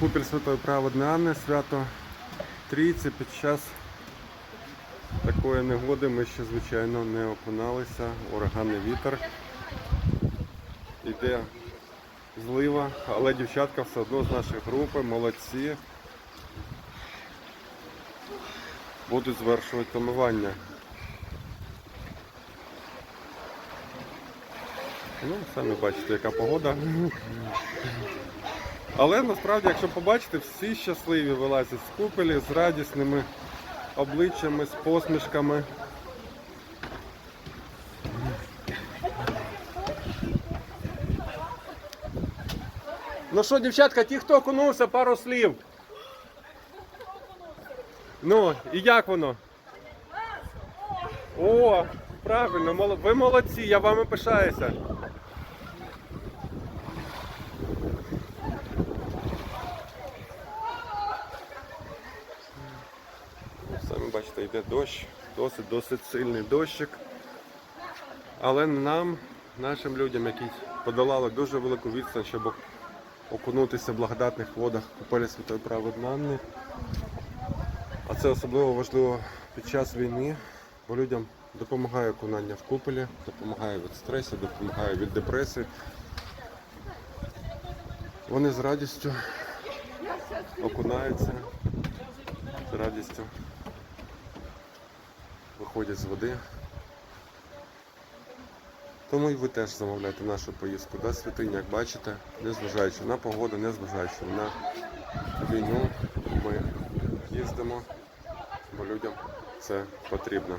Купіль Святої Праведної Анни, свято Трійці під час такої негоди ми ще, звичайно, не окуналися. Ураганний вітер. Йде злива, але дівчатка все одно з нашої групи, молодці. Будуть звершувати тонування. Ну, самі бачите, яка погода. Але насправді, якщо побачите, всі щасливі вилазять з купелі з радісними обличчями, з посмішками. Ну що, дівчатка, ті, хто окунувся, пару слів. Ну, і як воно? О, правильно, ви молодці, я вами пишаюся. Бачите, йде дощ, досить досить сильний дощик. Але нам, нашим людям, які подолали дуже велику відстань, щоб окунутися в благодатних водах купелі Святої Праведної А це особливо важливо під час війни, бо людям допомагає окунання в купелі, допомагає від стресу, допомагає від депресії. Вони з радістю окунаються, з радістю виходять з води. Тому і ви теж замовляйте нашу поїздку до святині, як бачите, незважаючи на погоду, незважаючи на війну, ми їздимо, бо людям це потрібно.